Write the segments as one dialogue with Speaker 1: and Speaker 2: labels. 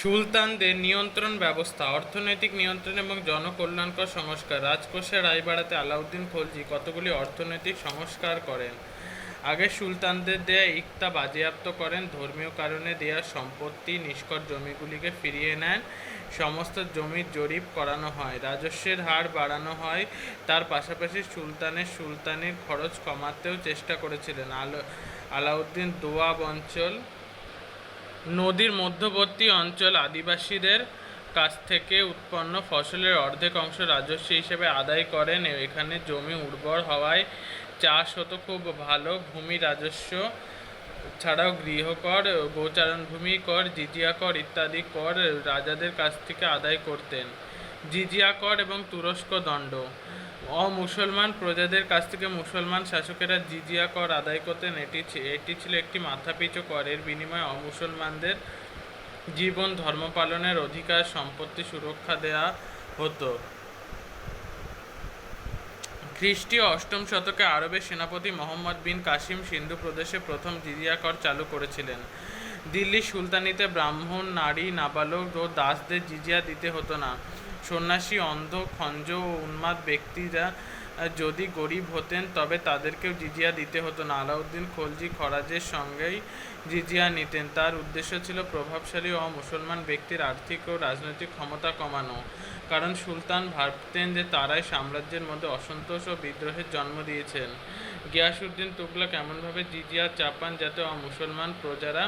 Speaker 1: সুলতানদের নিয়ন্ত্রণ ব্যবস্থা, অর্থনৈতিক নিয়ন্ত্রণ এবং জনকল্যাণকর সংস্কার। রাজকোষে আয় বাড়াতে আলাউদ্দিন খলজি কতগুলি অর্থনৈতিক সংস্কার করেন? আগে সুলতানদের দেয়া ইকতা বাজেয়াপ্ত করেন, ধর্মীয় কারণে দেয়া সম্পত্তি, নিষ্কর জমিগুলিকে ফিরিয়ে নেন, সমস্ত জমির জরিপ করানো হয়, রাজস্বের হার বাড়ানো হয়। তার পাশাপাশি সুলতানের সুলতানের খরচ কমাতেও চেষ্টা করেছিলেন। আল আলাউদ্দিন দোয়াব অঞ্চল নদীর মধ্যবর্তী অঞ্চল আদিবাসীদের কাছ থেকে উৎপন্ন ফসলের অর্ধেক অংশ রাজস্ব হিসেবে আদায় করেন। এখানে জমি উর্বর হওয়ায় চাষ হতো খুব ভালো। ভূমি রাজস্ব ছাড়াও গৃহকর, গোচারণ ভূমি কর, জিজিয়া কর ইত্যাদি কর রাজাদের কাছ থেকে আদায় করতেন। জিজিয়া কর এবং তুরস্ক দণ্ড। অমুসলমান প্রজাদের কাছ থেকে মুসলমান শাসকেরা জিজিয়া কর আদায় করতেন এটি এটি ছিল একটি মাথাপিছু করের বিনিময়ে অমুসলমানদের জীবন ধর্ম পালনের অধিকার, সম্পত্তি সুরক্ষা দেয়া হতো। খ্রিস্টীয় অষ্টম শতকে আরবের সেনাপতি মোহাম্মদ বিন কাসিম সিন্ধু প্রদেশে প্রথম জিজিয়া কর চালু করেছিলেন। দিল্লি সুলতানিতে ব্রাহ্মণ, নারী, নাবালক ও দাসদের জিজিয়া দিতে হতো না। সন্ন্যাসী, অন্ধ, খঞ্জ ও উন্মাদ ব্যক্তিরা যদি গরিব হতেন, তবে তাদেরকেও জিজিয়া দিতে হতো। না আলাউদ্দিন খলজি খরাজের সঙ্গেই জিজিয়া নিতেন। তার উদ্দেশ্য ছিল প্রভাবশালী ও মুসলমান ব্যক্তির আর্থিক ও রাজনৈতিক ক্ষমতা কমানো। কারণ সুলতান ভাবতেন যে তারাই সাম্রাজ্যের মধ্যে অসন্তোষ ও বিদ্রোহের জন্ম দিয়েছেন। গিয়াসুদ্দিন তুগলক এমনভাবে জিজিয়া চাপান যাতে মুসলমান প্রজারা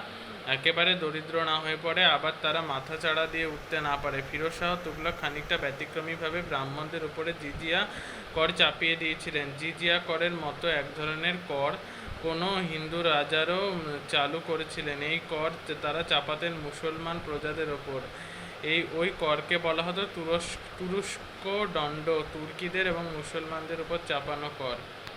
Speaker 1: একেবারে দরিদ্র না হয়ে পড়ে আবার তারা মাথা চাড়া দিয়ে উঠতে না পারে। ফিরোজ শাহ তুগলক খানিকটা ব্যতিক্রমীভাবে ব্রাহ্মণদের উপরে জিজিয়া কর চাপিয়ে দিয়েছিলেন। জিজিয়া করের মতো এক ধরনের কর কোনো হিন্দু রাজারও চালু করেছিলেন। এই কর তারা চাপাতেন মুসলমান প্রজাদের ওপর এই, ওই করকে বলা হতো তুরস্ক তুরস্ক দণ্ড। তুর্কিদের এবং মুসলমানদের উপর চাপানো কর।